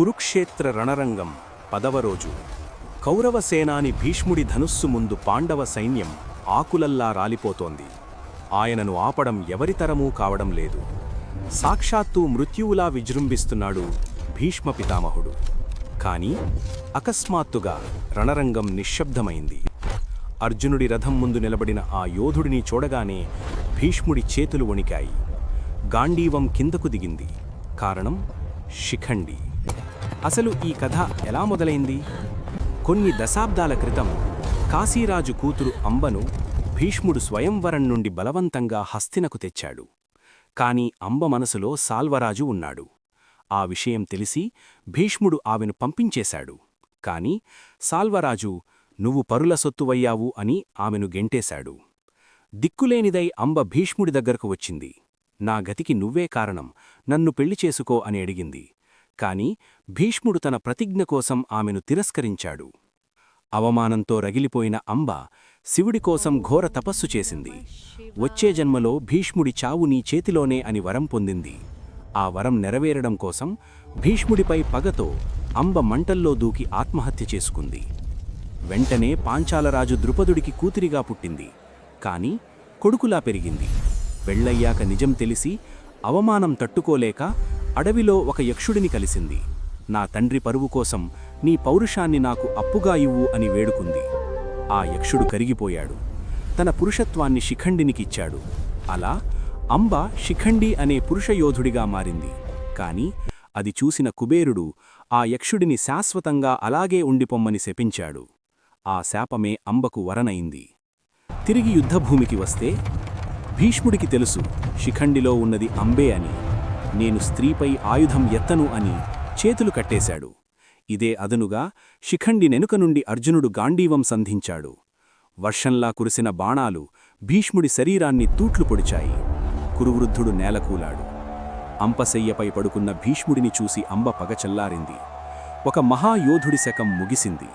కురుక్షేత్ర రణరంగం పదవ రోజు. కౌరవ సేనాని భీష్ముడి ధనుస్సు ముందు పాండవ సైన్యం ఆకులల్లా రాలిపోతోంది. ఆయనను ఆపడం ఎవరితరమూ కావడం లేదు. సాక్షాత్తు మృత్యువులా విజృంభిస్తున్నాడు భీష్మ పితామహుడు. కాని అకస్మాత్తుగా రణరంగం నిశ్శబ్దమైంది. అర్జునుడి రథం ముందు నిలబడిన ఆ యోధుడిని చూడగానే భీష్ముడి చేతులు వణికాయి. గాంధీవం కిందకు దిగింది. కారణం శిఖండి. అసలు ఈ కథ ఎలా మొదలైంది? కొన్ని దశాబ్దాల క్రితం కాశీరాజు కూతురు అంబను భీష్ముడు స్వయంవరం నుండి బలవంతంగా హస్తినకు తెచ్చాడు. కాని అంబ మనసులో సాల్వరాజు ఉన్నాడు. ఆ విషయం తెలిసి భీష్ముడు ఆమెను పంపించేశాడు. కాని సాల్వరాజు నువ్వు పరుల సొత్తువయ్యావు అని ఆమెను గెంటేశాడు. దిక్కులేనిదై అంబ భీష్ముడి దగ్గరకు వచ్చింది. నా గతికి నువ్వే కారణం. నన్ను పెళ్ళి చేసుకో అని అడిగింది. కాని భీష్ముడు తన ప్రతిజ్ఞ కోసం ఆమెను తిరస్కరించాడు. అవమానంతో రగిలిపోయిన అంబ శివుడి కోసం ఘోర తపస్సు చేసింది. వచ్చే జన్మలో భీష్ముడి చావు నీ చేతిలోనే అని వరం పొందింది. ఆ వరం నెరవేరడం కోసం భీష్ముడిపై పగతో అంబ మంటల్లో దూకి ఆత్మహత్య చేసుకుంది. వెంటనే పాంచాలరాజు ద్రుపదుడికి కూతురిగా పుట్టింది. కాని కొడుకులా పెరిగింది. పెళ్ళయ్యాక నిజం తెలిసి అవమానం తట్టుకోలేక అడవిలో ఒక యక్షుడిని కలిసింది. నా తండ్రి పరువు కోసం నీ పౌరుషాన్ని నాకు అప్పుగా ఇవ్వు అని వేడుకుంది. ఆ యక్షుడు కరిగిపోయాడు. తన పురుషత్వాన్ని శిఖండినికిచ్చాడు అలా అంబ శిఖండి అనే పురుషయోధుడిగా మారింది. కాని అది చూసిన కుబేరుడు ఆ యక్షుడిని శాశ్వతంగా అలాగే ఉండిపొమ్మని శపించాడు. ఆ శాపమే అంబకు వరనైంది. తిరిగి యుద్ధభూమికి వస్తే భీష్ముడికి తెలుసు శిఖండిలో ఉన్నది అంబే అని. నేను స్త్రీపై ఆయుధం ఎత్తను అని చేతులు కట్టేశాడు. ఇదే అదనుగా శిఖండి నెనుక నుండి అర్జునుడు గాంధీవం సంధించాడు. వర్షంలా కురిసిన బాణాలు భీష్ముడి శరీరాన్ని తూట్లు పొడిచాయి. కురువృద్ధుడు నేలకూలాడు. అంపశయ్యపై పడుకున్న భీష్ముడిని చూసి అంబ పగచల్లారింది ఒక మహాయోధుడి శకం ముగిసింది.